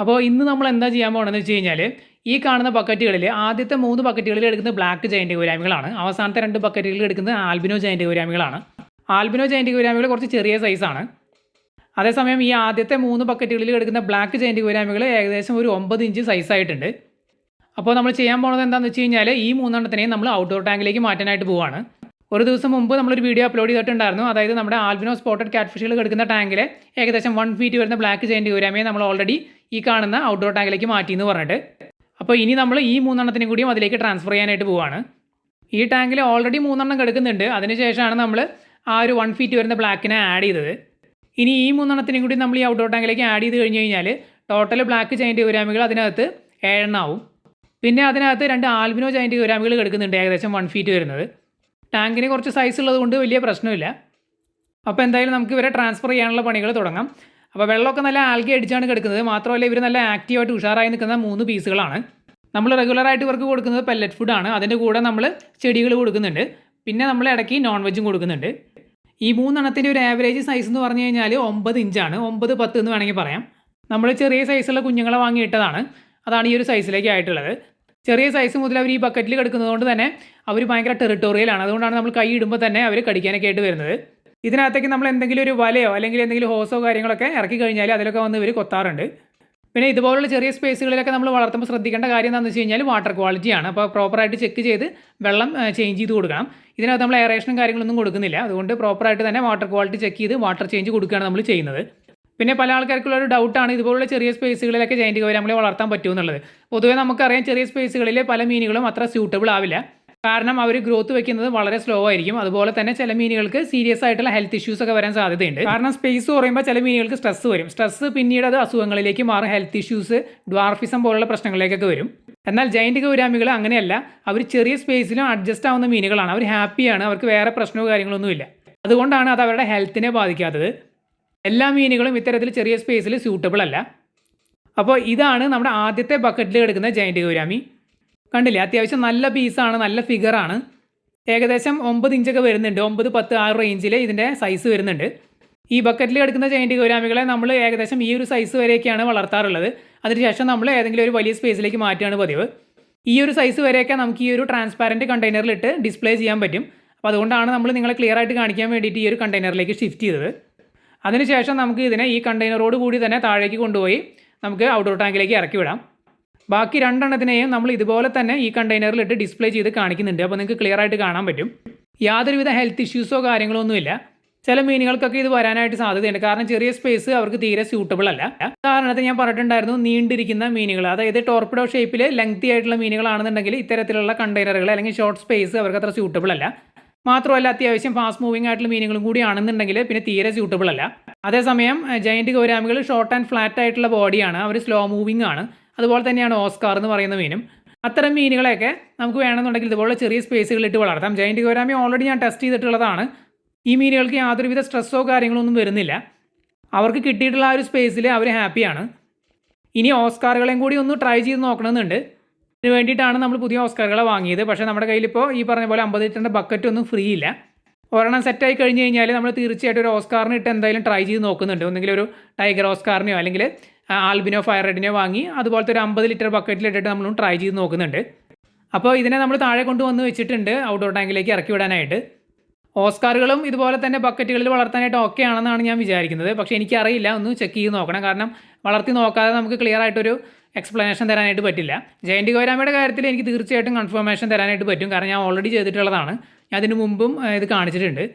അപ്പോൾ ഇന്ന് നമ്മൾ എന്താ ചെയ്യാൻ പോകണമെന്ന് വെച്ച് കഴിഞ്ഞാൽ ഈ കാണുന്ന ബക്കറ്റുകളിൽ ആദ്യത്തെ മൂന്ന് ബക്കറ്റുകളിൽ എടുക്കുന്നത് ബ്ലാക്ക് ജയന്റ് ഗുരാമികളാണ്. അവസാനത്തെ രണ്ട് ബക്കറ്റുകളിൽ എടുക്കുന്നത് ആൽബിനോ ജയന്റ് ഗുരാമികളാണ്. ആൽബിനോ ജയന്റ് ഗുരാമികൾ കുറച്ച് ചെറിയ സൈസാണ് അതേസമയം ഈ ആദ്യത്തെ മൂന്ന് ബക്കറ്റുകളിൽ എടുക്കുന്ന ബ്ലാക്ക് ജയന്റ് ഗുരാമികൾ ഏകദേശം ഒരു ഒമ്പത് ഇഞ്ച് സൈസായിട്ടുണ്ട് അപ്പോൾ നമ്മൾ ചെയ്യാൻ പോകുന്നത് എന്താണെന്ന് വെച്ച് കഴിഞ്ഞാൽ ഈ മൂന്നെണ്ണത്തിനെയും നമ്മൾ ഔട്ട്ഡോർ ടാങ്കിലേക്ക് മാറ്റാനായിട്ട് പോവാണ്. ഒരു ദിവസം മുമ്പ് നമ്മളൊരു വീഡിയോ അപ്ലോഡ് ചെയ്തിട്ടുണ്ടായിരുന്നു. അതായത് നമ്മുടെ ആൽബിനോ സ്പോട്ടഡ് കാറ്റ്ഫിഷുകൾ കിടക്കുന്ന ടാങ്കിലെ ഏകദേശം വൺ ഫീറ്റ് വരുന്ന ബ്ലാക്ക് ജയന്റ് ഗൗരാമിയെ നമ്മൾ ഓൾറെഡി ഈ കാണുന്ന ഔട്ട്ഡോർ ടാങ്കിലേക്ക് മാറ്റി എന്ന് പറഞ്ഞിട്ട്. അപ്പോൾ ഇനി നമ്മൾ ഈ മൂന്നെണ്ണത്തിനും കൂടിയും അതിലേക്ക് ട്രാൻസ്ഫർ ചെയ്യാനായിട്ട് പോവുകയാണ് ഈ ടാങ്കിൽ ഓൾറെഡി മൂന്നെണ്ണം കിടക്കുന്നുണ്ട്. അതിനുശേഷമാണ് നമ്മൾ ആ ഒരു വൺ ഫീറ്റ് വരുന്ന ബ്ലാക്കിനെ ആഡ് ചെയ്തത്. ഇനി ഈ മൂന്നെണ്ണത്തിനും കൂടി നമ്മൾ ഈ ഔട്ട്ഡോർ ടാങ്കിലേക്ക് ആഡ് ചെയ്ത് കഴിഞ്ഞ് കഴിഞ്ഞാൽ ടോട്ടൽ ബ്ലാക്ക് ജയന്റ് ഗൗരാമികൾ അതിനകത്ത് ഏഴെണ്ണാവും. പിന്നെ അതിനകത്ത് രണ്ട് ആൽബിനോ ജയന്റ് ഗൗരാമികൾ കിടക്കുന്നുണ്ട് ഏകദേശം വൺ ഫീറ്റ് വരുന്നത്. ടാങ്കിന് കുറച്ച് സൈസ് ഉള്ളതുകൊണ്ട് വലിയ പ്രശ്നമില്ല. അപ്പോൾ എന്തായാലും നമുക്ക് ഇവരെ ട്രാൻസ്ഫർ ചെയ്യാനുള്ള പണികൾ തുടങ്ങാം. അപ്പോൾ വെള്ളമൊക്കെ നല്ല ആൽഗി അടിച്ചാണ് കിടക്കുന്നത്. മാത്രമല്ല ഇവർ നല്ല ആക്റ്റീവായിട്ട് ഉഷാറായി നിൽക്കുന്ന മൂന്ന് പീസുകളാണ്. നമ്മൾ റെഗുലറായിട്ട് ഇവർക്ക് കൊടുക്കുന്നത് പെല്ലറ്റ് ഫുഡാണ് അതിന്റെ കൂടെ നമ്മൾ ചെടികൾ കൊടുക്കുന്നുണ്ട്. പിന്നെ നമ്മൾ ഇടയ്ക്ക് നോൺ വെജും കൊടുക്കുന്നുണ്ട്. ഈ മൂന്നെണ്ണത്തിന്റെ ഒരു ആവറേജ് സൈസ് എന്ന് പറഞ്ഞു കഴിഞ്ഞാൽ ഒമ്പത് ഇഞ്ചാണ് ഒമ്പത് പത്ത് എന്ന് വേണമെങ്കിൽ പറയാം. നമ്മൾ ചെറിയ സൈസുള്ള കുഞ്ഞുങ്ങളെ വാങ്ങിയിട്ടതാണ്. അതാണ് ഈ ഒരു സൈസിലേക്ക് ആയിട്ടുള്ളത്. ചെറിയ സൈസ് മുതൽ അവർ ഈ ബക്കറ്റിൽ കിടക്കുന്നത് കൊണ്ട് തന്നെ അവർ ഭയങ്കര ടെറിട്ടോറിയലാണ് അതുകൊണ്ടാണ് നമ്മൾ കൈ ഇടുമ്പോൾ തന്നെ അവർ കടിക്കാനൊക്കെ ആയിട്ട് വരുന്നത്. ഇതിനകത്തേക്ക് നമ്മൾ എന്തെങ്കിലും ഒരു വലയോ അല്ലെങ്കിൽ എന്തെങ്കിലും ഹോസോ കാര്യങ്ങളൊക്കെ ഇറക്കി കഴിഞ്ഞാൽ അതിലൊക്കെ വന്ന് ഇവർ കൊത്താറുണ്ട്. പിന്നെ ഇതുപോലുള്ള ചെറിയ സ്പേസുകളിലൊക്കെ നമ്മൾ വളർത്തുമ്പോൾ ശ്രദ്ധിക്കേണ്ട കാര്യം എന്താണെന്ന് വെച്ച് കഴിഞ്ഞാൽ വാട്ടർ ക്വാളിറ്റിയാണ് അപ്പോൾ പ്രോപ്പറായിട്ട് ചെക്ക് ചെയ്ത് വെള്ളം ചേഞ്ച് ചെയ്ത് കൊടുക്കണം. ഇതിനകത്ത് നമ്മൾ എയറേഷനും കാര്യങ്ങളൊന്നും കൊടുക്കുന്നില്ല. അതുകൊണ്ട് പ്രോപ്പറായിട്ട് തന്നെ വാട്ടർ ക്വാളിറ്റി ചെക്ക് ചെയ്ത് വാട്ടർ ചേഞ്ച് കൊടുക്കുകയാണ് നമ്മൾ ചെയ്യുന്നത്. പിന്നെ പല ആൾക്കാർക്കുള്ള ഒരു ഡൗട്ടാണ് ഇതുപോലുള്ള ചെറിയ സ്പേസുകളിലൊക്കെ ജയന്റ് കവർ നമ്മളെ വളർത്താൻ പറ്റുമെന്നുള്ളത്. പൊതുവേ നമുക്കറിയാം ചെറിയ സ്പേസുകളിൽ പല മീനുകളും അത്ര സ്യൂട്ടബിൾ ആവില്ല. കാരണം അവർ ഗ്രോത്ത് വെക്കുന്നത് വളരെ സ്ലോ ആയിരിക്കും. അതുപോലെ തന്നെ ചില മീനുകൾക്ക് സീരിയസ് ആയിട്ടുള്ള ഹെൽത്ത് ഇഷ്യൂസ് ഒക്കെ വരാൻ സാധ്യതയുണ്ട്. കാരണം സ്പേസ് കുറയുമ്പോൾ ചില മീനുകൾക്ക് സ്ട്രെസ് വരും. സ്ട്രെസ് പിന്നീട് അത് അസുഖങ്ങളിലേക്ക് മാറും. ഹെൽത്ത് ഇഷ്യൂസ് ഡ്വാർഫിസം പോലുള്ള പ്രശ്നങ്ങളിലേക്കൊക്കെ വരും. എന്നാൽ ജയന്റ് ഗൗരാമികൾ അങ്ങനെയല്ല. അവർ ചെറിയ സ്പേസിലും അഡ്ജസ്റ്റ് ആവുന്ന മീനുകളാണ്. അവർ ഹാപ്പിയാണ് അവർക്ക് വേറെ പ്രശ്നമോ കാര്യങ്ങളൊന്നുമില്ല അതുകൊണ്ടാണ് അത് അവരുടെ ഹെൽത്തിനെ ബാധിക്കാത്തത്. എല്ലാ മീനുകളും ഇത്തരത്തിൽ ചെറിയ സ്പേസിൽ സ്യൂട്ടബിൾ അല്ല. അപ്പോൾ ഇതാണ് നമ്മുടെ ആദ്യത്തെ ബക്കറ്റിൽ കിടക്കുന്ന ജയന്റ് ഗൗരാമി കണ്ടില്ലേ? അത്യാവശ്യം നല്ല പീസാണ് നല്ല ഫിഗറാണ് ഏകദേശം ഒമ്പത് ഇഞ്ചൊക്കെ വരുന്നുണ്ട്. ഒമ്പത് പത്ത് ആ റേഞ്ചിൽ ഇതിന്റെ സൈസ് വരുന്നുണ്ട്. ഈ ബക്കറ്റിൽ കിടക്കുന്ന ജയന്റ് ഗൗരാമികളെ നമ്മൾ ഏകദേശം ഈ ഒരു സൈസ് വരെയൊക്കെയാണ് വളർത്താറുള്ളത്. അതിനുശേഷം നമ്മൾ ഏതെങ്കിലും ഒരു വലിയ സ്പേസിലേക്ക് മാറ്റുകയാണ് പതിവ്. ഈ ഒരു സൈസ് വരെയൊക്കെ നമുക്ക് ഈ ഒരു ട്രാൻസ്പാരന്റ് കണ്ടെയ്നറിലിട്ട് ഡിസ്പ്ലേ ചെയ്യാൻ പറ്റും. അപ്പോൾ അതുകൊണ്ടാണ് നമ്മൾ നിങ്ങളെ ക്ലിയർ ആയിട്ട് കാണിക്കാൻ വേണ്ടിയിട്ട് ഈ ഒരു കണ്ടെയ്നറിലേക്ക് ഷിഫ്റ്റ് ചെയ്തത്. അതിനുശേഷം നമുക്ക് ഇതിനെ ഈ കണ്ടെയ്നറോട് കൂടി തന്നെ താഴേക്ക് കൊണ്ടുപോയി നമുക്ക് ഔട്ട്ഡോർ ടാങ്കിലേക്ക് ഇറക്കി വിടാം. ബാക്കി രണ്ടെണ്ണത്തിനെയും നമ്മൾ ഇതുപോലെ തന്നെ ഈ കണ്ടെയ്നറിലിട്ട് ഡിസ്പ്ലേ ചെയ്ത് കാണിക്കുന്നുണ്ട്. അപ്പോൾ നിങ്ങൾക്ക് ക്ലിയർ ആയിട്ട് കാണാൻ പറ്റും. യാതൊരുവിധ ഹെൽത്ത് ഇഷ്യൂസോ കാര്യങ്ങളോ ഒന്നുമില്ല ചില മീനുകൾക്കൊക്കെ ഇത് വരാനായിട്ട് സാധ്യതയുണ്ട്. കാരണം ചെറിയ സ്പേസ് അവർക്ക് തീരെ സ്യൂട്ടബിൾ അല്ല. ഉദാഹരണത്തിന് ഞാൻ പറഞ്ഞിട്ടുണ്ടായിരുന്നു നീണ്ടിരിക്കുന്ന മീനുകൾ. അതായത് ടോർപ്പിഡോ ഷേപ്പിൽ ലെങ്തി ആയിട്ടുള്ള മീനുകളാണെന്നുണ്ടെങ്കിൽ ഇത്തരത്തിലുള്ള കണ്ടെയ്നറുകൾ അല്ലെങ്കിൽ ഷോർട്ട് സ്പേസ് അവർക്ക് അത്ര സ്യൂട്ടബിൾ അല്ല. മാത്രമല്ല അത്യാവശ്യം ഫാസ്റ്റ് മൂവിംഗ് ആയിട്ടുള്ള മീനുകളും കൂടി ആണെന്നുണ്ടെങ്കിൽ പിന്നെ തീരെ സ്യൂട്ടബിൾ അല്ല. അതേസമയം ജയന്റ് ഗൗരാമികൾ ഷോർട്ട് ആൻഡ് ഫ്ലാറ്റ് ആയിട്ടുള്ള ബോഡിയാണ് അവർ സ്ലോ മൂവിംഗ് ആണ്. അതുപോലെ തന്നെയാണ് ഓസ്കാർ എന്ന് പറയുന്ന മീനും. അത്തരം മീനുകളെയൊക്കെ നമുക്ക് വേണമെന്നുണ്ടെങ്കിൽ ഇതുപോലെ ചെറിയ സ്പേസുകളിട്ട് വളർത്താം. ജയന്റ് ഗൗരാമി ഓൾറെഡി ഞാൻ ടെസ്റ്റ് ചെയ്തിട്ടുള്ളതാണ്. ഈ മീനുകൾക്ക് യാതൊരുവിധ സ്ട്രെസ്സോ കാര്യങ്ങളോ ഒന്നും വരുന്നില്ല. അവർക്ക് കിട്ടിയിട്ടുള്ള ആ ഒരു സ്പേസിൽ അവർ ഹാപ്പിയാണ് ഇനി ഓസ്കാറുകളെയും കൂടി ഒന്ന് ട്രൈ ചെയ്ത് നോക്കണമെന്നുണ്ട്. ഇതിന് വേണ്ടിയിട്ടാണ് നമ്മൾ പുതിയ ഓസ്കാറുകളെ വാങ്ങിയത്. പക്ഷേ നമ്മുടെ കയ്യിലിപ്പോൾ ഈ പറഞ്ഞ പോലെ അമ്പത് ലിറ്ററിന്റെ ബക്കറ്റ് ഒന്നും ഫ്രീ ഇല്ല. ഒരെണ്ണം സെറ്റായി കഴിഞ്ഞ് കഴിഞ്ഞാൽ നമ്മൾ തീർച്ചയായിട്ടും ഒരു ഓസ്കാറിന് ഇട്ട് എന്തായാലും ട്രൈ ചെയ്ത് നോക്കുന്നുണ്ട്. ഒന്നെങ്കിൽ ഒരു ടൈഗർ ഓസ്കാറിനെയോ അല്ലെങ്കിൽ ആൽബിനോ ഫയർ റെഡിനെയോ വാങ്ങി അതുപോലത്തെ ഒരു അമ്പത് ലിറ്റർ ബക്കറ്റിൽ ഇട്ടിട്ട് നമ്മളും ട്രൈ ചെയ്ത് നോക്കുന്നുണ്ട്. അപ്പോൾ ഇതിനെ നമ്മൾ താഴെ കൊണ്ടുവന്ന് വെച്ചിട്ടുണ്ട് ഔട്ട്ഡോർ ടാങ്കിലേക്ക് ഇറക്കി വിടാനായിട്ട്. ഓസ്കാറുകളും ഇതുപോലെ തന്നെ ബക്കറ്റുകളിൽ വളർത്താനായിട്ട് ഓക്കെ ആണെന്നാണ് ഞാൻ വിചാരിക്കുന്നത്. പക്ഷേ എനിക്കറിയില്ല. ഒന്ന് ചെക്ക് ചെയ്ത് നോക്കണം. കാരണം വളർത്തി നോക്കാതെ നമുക്ക് ക്ലിയർ ആയിട്ടൊരു എക്സ്പ്ലനേഷൻ തരാനായിട്ട് പറ്റില്ല. ജയന്റ് ഗൗരാമയുടെ കാര്യത്തിൽ എനിക്ക് തീർച്ചയായിട്ടും കൺഫർമേഷൻ തരാനായിട്ട് പറ്റും. കാരണം ഞാൻ ഓൾറെഡി ചെയ്തിട്ടുള്ളതാണ്. ഞാൻ അതിന് മുമ്പും ഇത് കാണിച്ചിട്ടുണ്ട്.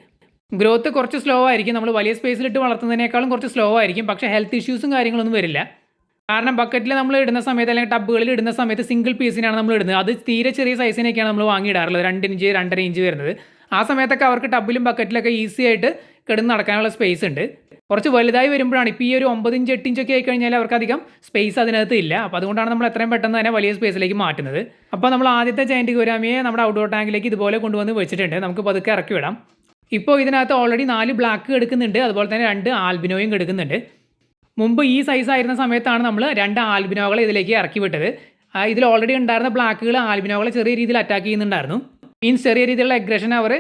ഗ്രോത്ത് കുറച്ച് സ്ലോ ആയിരിക്കും. നമ്മൾ വലിയ സ്പേസിലിട്ട് വളർത്തുന്നതിനേക്കാളും കുറച്ച് സ്ലോ ആയിരിക്കും. പക്ഷേ ഹെൽത്ത് ഇഷ്യൂസും കാര്യങ്ങളൊന്നും വരില്ല. കാരണം ബക്കറ്റിൽ നമ്മൾ ഇടുന്ന സമയത്ത് അല്ലെങ്കിൽ ടബുകളിൽ ഇടുന്ന സമയത്ത് സിംഗിൾ പീസിനാണ് നമ്മൾ ഇടുന്നത്. അത് തീരെ ചെറിയ സൈസിനൊക്കെയാണ് നമ്മൾ വാങ്ങിയിടാറുള്ളത്. രണ്ട് ഇഞ്ച് രണ്ടര ഇഞ്ച് വരുന്നത്. ആ സമയത്തൊക്കെ അവർക്ക് ടബിലും ബക്കറ്റിലൊക്കെ ഈസി ആയിട്ട് കിടന്ന് നടക്കാനുള്ള സ്പേസ് ഉണ്ട്. കുറച്ച് വലുതായി വരുമ്പോഴാണ് ഇപ്പോൾ ഈ ഒരു ഒമ്പത് ഇഞ്ച് എട്ട് ഇഞ്ചൊക്കെ ആയി കഴിഞ്ഞാൽ അവർക്ക് അധികം സ്പേസ് അതിനകത്ത് ഇല്ല. അപ്പോൾ അതുകൊണ്ടാണ് നമ്മൾ എത്രയും പെട്ടെന്ന് തന്നെ വലിയ സ്പേസിലേക്ക് മാറ്റുന്നത്. അപ്പോൾ നമ്മൾ ആദ്യത്തെ ജയന്റ് ഗുരാമിയെ നമ്മുടെ ഔട്ട്ഡോർ ടാങ്കിലേക്ക് ഇതുപോലെ കൊണ്ടുവന്ന് വെച്ചിട്ടുണ്ട്. നമുക്ക് പതുക്കെ ഇറക്കി വിടാം. ഇപ്പോൾ ഇതിനകത്ത് ഓൾറെഡി നാല് ബ്ലാക്ക് എടുക്കുന്നുണ്ട്. അതുപോലെ തന്നെ രണ്ട് ആൽബിനോയും എടുക്കുന്നുണ്ട്. മുമ്പ് ഈ സൈസ് ആയിരുന്ന സമയത്താണ് നമ്മൾ രണ്ട് ആൽബിനോകളെ ഇതിലേക്ക് ഇറക്കി വിട്ടത്. ഇതിൽ ഓൾറെഡി ഉണ്ടായിരുന്ന ബ്ലാക്കുകൾ ആൽബിനോകളെ ചെറിയ രീതിയിൽ അറ്റാക്ക് ചെയ്യുന്നുണ്ടായിരുന്നു. മീൻസ് ചെറിയ രീതിയിലുള്ള അഗ്രഷൻ അവർ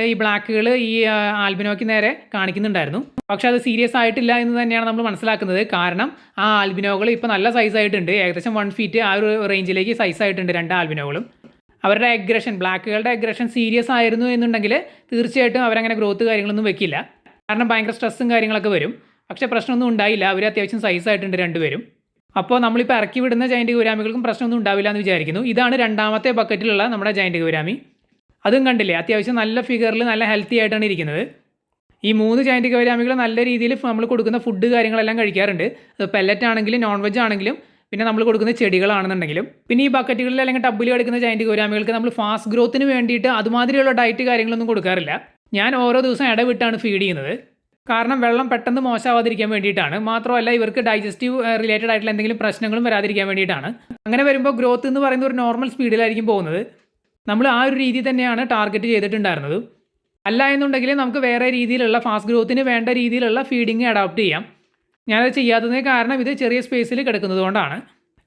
ഈ ബ്ലാക്കുകൾ ഈ ആൽബിനോയ്ക്ക് നേരെ കാണിക്കുന്നുണ്ടായിരുന്നു. പക്ഷെ അത് സീരിയസ് ആയിട്ടില്ല എന്ന് തന്നെയാണ് നമ്മൾ മനസ്സിലാക്കുന്നത്. കാരണം ആ ആൽബിനോകൾ ഇപ്പോൾ നല്ല സൈസ് ആയിട്ടുണ്ട്. ഏകദേശം വൺ ഫീറ്റ് ആ ഒരു റേഞ്ചിലേക്ക് സൈസ് ആയിട്ടുണ്ട് രണ്ട് ആൽബിനോകളും. അവരുടെ അഗ്രഷൻ ബ്ലാക്കുകളുടെ അഗ്രഷൻ സീരിയസ് ആയിരുന്നു എന്നുണ്ടെങ്കിൽ തീർച്ചയായിട്ടും അവരങ്ങനെ ഗ്രോത്ത് കാര്യങ്ങളൊന്നും വെക്കില്ല. കാരണം ഭയങ്കര സ്ട്രെസ്സും കാര്യങ്ങളൊക്കെ വരും. പക്ഷേ പ്രശ്നമൊന്നും ഉണ്ടായില്ല. അവർ അത്യാവശ്യം സൈസ് ആയിട്ടുണ്ട് രണ്ടുപേരും. അപ്പോൾ നമ്മളിപ്പോൾ ഇറക്കി വിടുന്ന ജയന്റ് ഗുരാമികൾക്കും പ്രശ്നമൊന്നും ഉണ്ടാവില്ല എന്ന് വിചാരിക്കുന്നു. ഇതാണ് രണ്ടാമത്തെ ബക്കറ്റിലുള്ള നമ്മുടെ ജയന്റ് ഗൗരാമി. അതും കണ്ടില്ലേ? അത്യാവശ്യം നല്ല ഫിഗറിൽ നല്ല ഹെൽത്തി ആയിട്ടാണ് ഇരിക്കുന്നത്. ഈ മൂന്ന് ജയന്റ് ഗൗരാമികൾ നല്ല രീതിയിൽ നമ്മൾ കൊടുക്കുന്ന ഫുഡ് കാര്യങ്ങളെല്ലാം കഴിക്കാറുണ്ട്. പെല്ലറ്റ് ആണെങ്കിലും നോൺ വെജ് ആണെങ്കിലും പിന്നെ നമ്മൾ കൊടുക്കുന്ന ചെടികളാണെന്നുണ്ടെങ്കിലും. പിന്നെ ഈ ബക്കറ്റുകളിൽ അല്ലെങ്കിൽ ടബിൽ കിടക്കുന്ന ജയന്റ് ഗൗരാമികൾക്ക് നമ്മൾ ഫാസ്റ്റ് ഗ്രോത്തിന് വേണ്ടിയിട്ട് അതുമാതിരിയുള്ള ഡയറ്റ് കാര്യങ്ങളൊന്നും കൊടുക്കാറില്ല. ഞാൻ ഓരോ ദിവസം ഇടവിട്ടാണ് ഫീഡ് ചെയ്യുന്നത്. കാരണം വെള്ളം പെട്ടെന്ന് മോശമാവാതിരിക്കാൻ വേണ്ടിയിട്ടാണ്. മാത്രമല്ല ഇവർക്ക് ഡൈജസ്റ്റീവ് റിലേറ്റഡ് ആയിട്ടുള്ള എന്തെങ്കിലും പ്രശ്നങ്ങളും വരാതിരിക്കാൻ വേണ്ടിയിട്ടാണ്. അങ്ങനെ വരുമ്പോൾ ഗ്രോത്ത് എന്ന് പറയുന്ന ഒരു നോർമൽ സ്പീഡിലായിരിക്കും പോകുന്നത്. നമ്മൾ ആ ഒരു രീതി തന്നെയാണ് ടാർഗറ്റ് ചെയ്തിട്ടുണ്ടായിരുന്നത്. അല്ല എന്നുണ്ടെങ്കിൽ നമുക്ക് വേറെ രീതിയിലുള്ള ഫാസ്റ്റ് ഗ്രോത്തിന് വേണ്ട രീതിയിലുള്ള ഫീഡിങ് അഡാപ്റ്റ് ചെയ്യാം. ഞാനത് ചെയ്യാത്തതിന് കാരണം ഇത് ചെറിയ സ്പേസിൽ കിടക്കുന്നത് കൊണ്ടാണ്.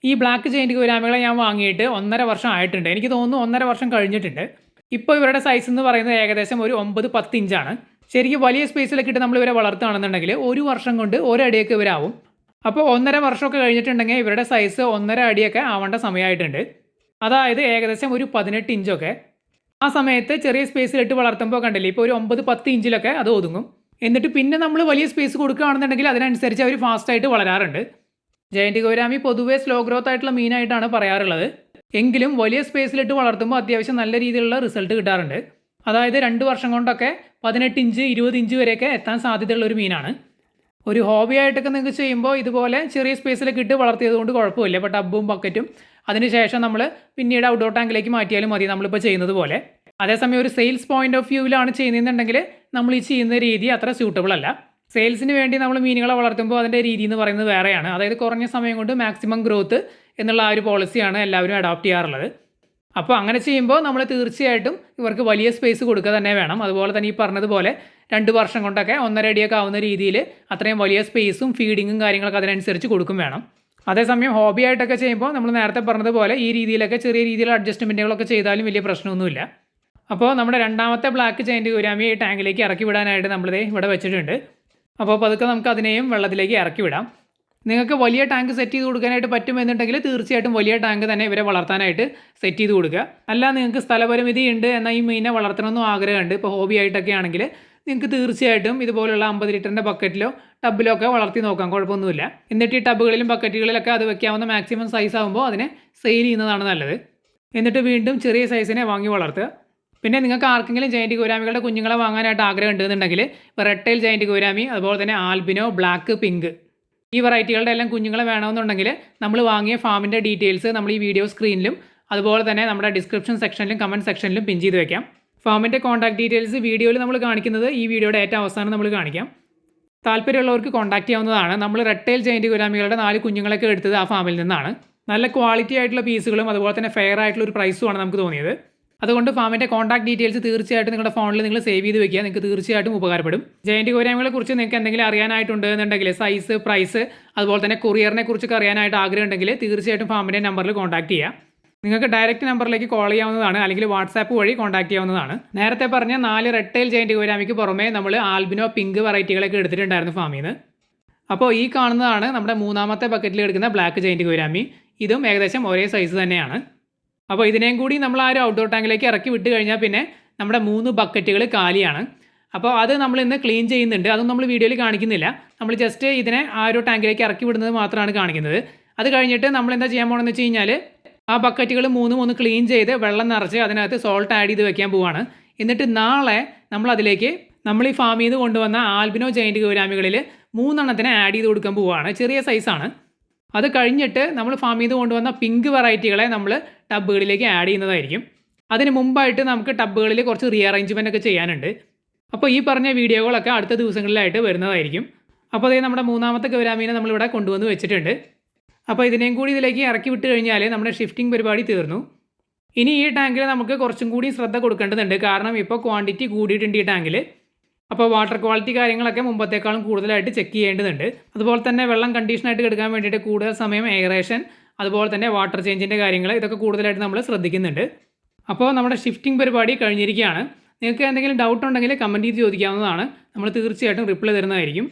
ഈ ബ്ലാക്ക് ചെയിൻ ഗുരാമികളെ ഞാൻ വാങ്ങിയിട്ട് ഒന്നര വർഷം ആയിട്ടുണ്ട്. എനിക്ക് തോന്നുന്നു ഒന്നര വർഷം കഴിഞ്ഞിട്ടുണ്ട്. ഇപ്പോൾ ഇവരുടെ സൈസ് എന്ന് പറയുന്നത് ഏകദേശം ഒരു ഒമ്പത് പത്ത് ഇഞ്ചാണ് ശരിക്കും വലിയ സ്പേസിലൊക്കെ ഇട്ട് നമ്മൾ ഇവരെ വളർത്തുകയാണെന്നുണ്ടെങ്കിൽ ഒരു വർഷം കൊണ്ട് ഒരടിയൊക്കെ ഇവരാവും. അപ്പോൾ ഒന്നര വർഷമൊക്കെ കഴിഞ്ഞിട്ടുണ്ടെങ്കിൽ ഇവരുടെ സൈസ് ഒന്നര അടിയൊക്കെ ആവേണ്ട സമയമായിട്ടുണ്ട്. അതായത് ഏകദേശം ഒരു പതിനെട്ട് ഇഞ്ചൊക്കെ. ആ സമയത്ത് ചെറിയ സ്പേസിലിട്ട് വളർത്തുമ്പോൾ കണ്ടില്ലേ ഇപ്പോൾ ഒരു ഒമ്പത് പത്ത് ഇഞ്ചിലൊക്കെ അത് ഒതുങ്ങും. എന്നിട്ട് പിന്നെ നമ്മൾ വലിയ സ്പേസ് കൊടുക്കുകയാണെന്നുണ്ടെങ്കിൽ അതിനനുസരിച്ച് അവർ ഫാസ്റ്റായിട്ട് വളരാറുണ്ട്. ജയന്റ് ഗൗരാമി പൊതുവേ സ്ലോ ഗ്രോത്ത് ആയിട്ടുള്ള മീനായിട്ടാണ് പറയാറുള്ളത്. എങ്കിലും വലിയ സ്പേസിലിട്ട് വളർത്തുമ്പോൾ അത്യാവശ്യം നല്ല രീതിയിലുള്ള റിസൾട്ട് കിട്ടാറുണ്ട്. അതായത് രണ്ട് വർഷം കൊണ്ടൊക്കെ പതിനെട്ട് ഇഞ്ച് ഇരുപത് ഇഞ്ച് വരെയൊക്കെ എത്താൻ സാധ്യതയുള്ള ഒരു മീനാണ്. ഒരു ഹോബി ആയിട്ടൊക്കെ നിങ്ങൾക്ക് ചെയ്യുമ്പോൾ ഇതുപോലെ ചെറിയ സ്പേസിലൊക്കെ ഇട്ട് വളർത്തിയത് കൊണ്ട് കുഴപ്പമില്ല ഇപ്പോൾ ടബും ബക്കറ്റും അതിനുശേഷം നമ്മൾ പിന്നീട് ഔട്ട്ഡോർ ടാങ്കിലേക്ക് മാറ്റിയാലും മതി നമ്മളിപ്പോൾ ചെയ്യുന്നത് പോലെ. അതേസമയം ഒരു സെയിൽസ് പോയിന്റ് ഓഫ് വ്യൂവിലാണ് ചെയ്യുന്നതെന്നുണ്ടെങ്കിൽ നമ്മൾ ഈ ചെയ്യുന്ന രീതി അത്ര സ്യൂട്ടബിൾ അല്ല. സെയിൽസിന് വേണ്ടി നമ്മൾ മീനുകളെ വളർത്തുമ്പോൾ അതിന്റെ രീതി എന്ന് പറയുന്നത് വേറെയാണ്. അതായത് കുറഞ്ഞ സമയം കൊണ്ട് മാക്സിമം ഗ്രോത്ത് എന്നുള്ള ആ ഒരു പോളിസിയാണ് എല്ലാവരും അഡോപ്റ്റ് ചെയ്യാറുള്ളത്. അപ്പോൾ അങ്ങനെ ചെയ്യുമ്പോൾ നമ്മൾ തീർച്ചയായിട്ടും ഇവർക്ക് വലിയ സ്പേസ് കൊടുക്കുക തന്നെ വേണം. അതുപോലെ തന്നെ ഈ പറഞ്ഞതുപോലെ രണ്ട് വർഷം കൊണ്ടൊക്കെ ഒന്നര അടിയൊക്കെ ആവുന്ന രീതിയിൽ അത്രയും വലിയ സ്പേസും ഫീഡിങ്ങും കാര്യങ്ങളൊക്കെ അതിനനുസരിച്ച് കൊടുക്കും വേണം. അതേസമയം ഹോബി ആയിട്ടൊക്കെ ചെയ്യുമ്പോൾ നമ്മൾ നേരത്തെ പറഞ്ഞതുപോലെ ഈ രീതിയിലൊക്കെ ചെറിയ രീതിയിലുള്ള അഡ്ജസ്റ്റ്മെന്റുകളൊക്കെ ചെയ്താലും വലിയ പ്രശ്നമൊന്നുമില്ല. അപ്പോൾ നമ്മുടെ രണ്ടാമത്തെ ബ്ലാക്ക് ചെയിന്റ് ഗുരാമി ഈ ടാങ്കിലേക്ക് ഇറക്കി വിടാനായിട്ട് നമ്മളിത് ഇവിടെ വെച്ചിട്ടുണ്ട്. അപ്പോൾ പതുക്കെ നമുക്ക് അതിനെയും വെള്ളത്തിലേക്ക് ഇറക്കി വിടാം. നിങ്ങൾക്ക് വലിയ ടാങ്ക് സെറ്റ് ചെയ്ത് കൊടുക്കാനായിട്ട് പറ്റുമെന്നുണ്ടെങ്കിൽ തീർച്ചയായിട്ടും വലിയ ടാങ്ക് തന്നെ ഇവരെ വളർത്താനായിട്ട് സെറ്റ് ചെയ്ത് കൊടുക്കുക. അല്ല നിങ്ങൾക്ക് സ്ഥലപരിമിതി ഉണ്ട് എന്നാൽ ഈ മീനെ വളർത്തണമെന്നും ആഗ്രഹമുണ്ട്. ഇപ്പോൾ ഹോബി ആയിട്ടൊക്കെ ആണെങ്കിൽ നിങ്ങൾക്ക് തീർച്ചയായിട്ടും ഇതുപോലുള്ള അമ്പത് ലിറ്ററിന്റെ ബക്കറ്റിലോ ടബിലോ ഒക്കെ വളർത്തി നോക്കാം കുഴപ്പമൊന്നുമില്ല. എന്നിട്ട് ഈ ടബുകളിലും ബക്കറ്റുകളിലൊക്കെ അത് വെക്കാവുന്ന മാക്സിമം സൈസ് ആകുമ്പോൾ അതിനെ സെയിൽ ചെയ്യുന്നതാണ് നല്ലത്. എന്നിട്ട് വീണ്ടും ചെറിയ സൈസിനെ വാങ്ങി വളർത്തുക. പിന്നെ നിങ്ങൾക്ക് ആർക്കെങ്കിലും ജയന്റ് ഗോരാമികളുടെ കുഞ്ഞുങ്ങളെ വാങ്ങാനായിട്ട് ആഗ്രഹം ഉണ്ടെന്നുണ്ടെങ്കിൽ റെട്ടൈൽ ജയന്റ് ഗോരാമി അതുപോലെ തന്നെ ആൽബിനോ ബ്ലാക്ക് പിങ്ക് ഈ വെറൈറ്റികളുടെ എല്ലാം കുഞ്ഞുങ്ങളെ വേണമെന്നുണ്ടെങ്കിൽ നമ്മൾ വാങ്ങിയ ഫാമിന്റെ ഡീറ്റെയിൽസ് നമ്മൾ ഈ വീഡിയോ സ്ക്രീനിലും അതുപോലെ തന്നെ നമ്മുടെ ഡിസ്ക്രിപ്ഷൻ സെക്ഷനിലും കമന്റ് സെക്ഷനിലും പിൻ ചെയ്ത് വെക്കാം. ഫാമിന്റെ കോൺടാക്ട് ഡീറ്റെയിൽസ് വീഡിയോയിൽ നമ്മൾ കാണിക്കുന്നത് ഈ വീഡിയോയുടെ ഏറ്റവും അവസാനം നമ്മൾ കാണിക്കാം. താല്പര്യമുള്ളവർക്ക് കോൺടാക്ട് ചെയ്യാവുന്നതാണ്. നമ്മൾ റെട്ടൈൽ ജയിന്റ് ഗുലാമികളുടെ നാല് കുഞ്ഞുങ്ങളൊക്കെ എടുത്തത് ആ ഫാമിൽ നിന്നാണ്. നല്ല ക്വാളിറ്റി ആയിട്ടുള്ള പീസുകളും അതുപോലെ തന്നെ ഫെയർ ആയിട്ടുള്ള ഒരു പ്രൈസുമാണ് നമുക്ക് തോന്നിയത്. അതുകൊണ്ട് ഫാമിന്റെ കോൺടാക്ട് ഡീറ്റെയിൽസ് തീർച്ചയായിട്ടും നിങ്ങളുടെ ഫോണിൽ നിങ്ങൾ സേവ് ചെയ്ത് വെക്കുക. നിങ്ങൾക്ക് തീർച്ചയായിട്ടും ഉപകാരപ്പെടും. ജയന്റ് ഗോരാമികളെ കുറിച്ച് നിങ്ങൾക്ക് എന്തെങ്കിലും അറിയാനായിട്ടുണ്ട് എന്നുണ്ടെങ്കിൽ സൈസ് പ്രൈസ് അതുപോലെ തന്നെ കൊറിയറിനെ കുറിച്ചൊക്കെ അറിയാനായിട്ട് ആഗ്രഹം ഉണ്ടെങ്കിൽ തീർച്ചയായിട്ടും ഫാമിന്റെ നമ്പറിൽ കോൺടാക്ട് ചെയ്യുക. നിങ്ങൾക്ക് ഡയറക്റ്റ് നമ്പറിലേക്ക് കോൾ ചെയ്യാവുന്നതാണ് അല്ലെങ്കിൽ വാട്സാപ്പ് വഴി കോൺടാക്ട് ചെയ്യാവുന്നതാണ്. നേരത്തെ പറഞ്ഞ നാല് റെട്ടൈൽ ജയന്റ് ഗോരാമിക്ക് പുറമേ നമ്മൾ ആൽബിനോ പിങ്ക് വെറൈറ്റികളൊക്കെ എടുത്തിട്ടുണ്ടായിരുന്നു ഫാമിൽ നിന്ന്. അപ്പോൾ ഈ കാണുന്നതാണ് നമ്മുടെ മൂന്നാമത്തെ ബക്കറ്റിൽ എടുക്കുന്ന ബ്ലാക്ക് ജയന്റ് ഗോരാമി. ഇതും ഏകദേശം ഒരേ സൈസ് തന്നെയാണ്. അപ്പോൾ ഇതിനെയും കൂടി നമ്മൾ ആ ഒരു ഔട്ട്ഡോർ ടാങ്കിലേക്ക് ഇറക്കി വിട്ട് കഴിഞ്ഞാൽ പിന്നെ നമ്മുടെ മൂന്ന് ബക്കറ്റുകൾ കാലിയാണ്. അപ്പോൾ അത് നമ്മൾ ഇന്ന് ക്ലീൻ ചെയ്യുന്നുണ്ട്. അതും നമ്മൾ വീഡിയോയിൽ കാണിക്കുന്നില്ല. നമ്മൾ ജസ്റ്റ് ഇതിനെ ആ ഒരു ടാങ്കിലേക്ക് ഇറക്കി വിടുന്നത് മാത്രമാണ് കാണിക്കുന്നത്. അത് കഴിഞ്ഞിട്ട് നമ്മൾ എന്താ ചെയ്യാൻ പോകണമെന്ന് വെച്ച് കഴിഞ്ഞാൽ ആ ബക്കറ്റുകൾ മൂന്നും മൂന്ന് ക്ലീൻ ചെയ്ത് വെള്ളം നിറച്ച് അതിനകത്ത് സോൾട്ട് ആഡ് ചെയ്ത് വെക്കാൻ പോവാണ്. എന്നിട്ട് നാളെ നമ്മൾ അതിലേക്ക് നമ്മൾ ഈ ഫാമിൽ നിന്ന് കൊണ്ടുവന്ന ആൽബിനോ ജയിന്റ് ഗൗരാമികളിൽ മൂന്നെണ്ണത്തിന് ആഡ് ചെയ്ത് കൊടുക്കാൻ പോവുകയാണ് ചെറിയ സൈസാണ് അത് കഴിഞ്ഞിട്ട് നമ്മൾ ഫാമിൽ നിന്ന് കൊണ്ടുവന്ന പിങ്ക് വെറൈറ്റികളെ നമ്മൾ ടബുകളിലേക്ക് ആഡ് ചെയ്യുന്നതായിരിക്കും. അതിന് മുമ്പായിട്ട് നമുക്ക് ടബുകളിൽ കുറച്ച് റീഅറേഞ്ച്മെന്റ് ഒക്കെ ചെയ്യാനുണ്ട്. അപ്പോൾ ഈ പറഞ്ഞ വീഡിയോകളൊക്കെ അടുത്ത ദിവസങ്ങളിലായിട്ട് വരുന്നതായിരിക്കും. അപ്പോൾ അതേ നമ്മുടെ മൂന്നാമത്തെ ഗൗരാമീനെ നമ്മളിവിടെ കൊണ്ടുവന്ന് വെച്ചിട്ടുണ്ട്. അപ്പോൾ ഇതിനെയും കൂടി ഇതിലേക്ക് ഇറക്കി വിട്ട് കഴിഞ്ഞാൽ നമ്മുടെ ഷിഫ്റ്റിംഗ് പരിപാടി തീർന്നു. ഇനി ഈ ടാങ്കിൽ നമുക്ക് കുറച്ചും കൂടി ശ്രദ്ധ കൊടുക്കേണ്ടതുണ്ട്. കാരണം ഇപ്പോൾ ക്വാണ്ടിറ്റി കൂടിയിട്ടുണ്ട് ഈ ടാങ്കിൽ അപ്പോൾ വാട്ടർ ക്വാളിറ്റി കാര്യങ്ങളൊക്കെ മുമ്പത്തേക്കാളും കൂടുതലായിട്ട് ചെക്ക് ചെയ്യേണ്ടതുണ്ട്. അതുപോലെ തന്നെ വെള്ളം കണ്ടീഷനായിട്ട് എടുക്കാൻ വേണ്ടിയിട്ട് കൂടുതൽ സമയം എയറേഷൻ അതുപോലെ തന്നെ വാട്ടർ ചേഞ്ചിന്റെ കാര്യങ്ങൾ ഇതൊക്കെ കൂടുതലായിട്ട് നമ്മൾ ശ്രദ്ധിക്കുന്നുണ്ട്. അപ്പോൾ നമ്മുടെ ഷിഫ്റ്റിംഗ് പരിപാടി കഴിഞ്ഞിരിക്കുകയാണ്. നിങ്ങൾക്ക് എന്തെങ്കിലും ഡൗട്ട് ഉണ്ടെങ്കിൽ കമന്റ് ചെയ്ത് ചോദിക്കാവുന്നതാണ്. നമ്മൾ തീർച്ചയായിട്ടും റിപ്ലൈ തരുന്നതായിരിക്കും.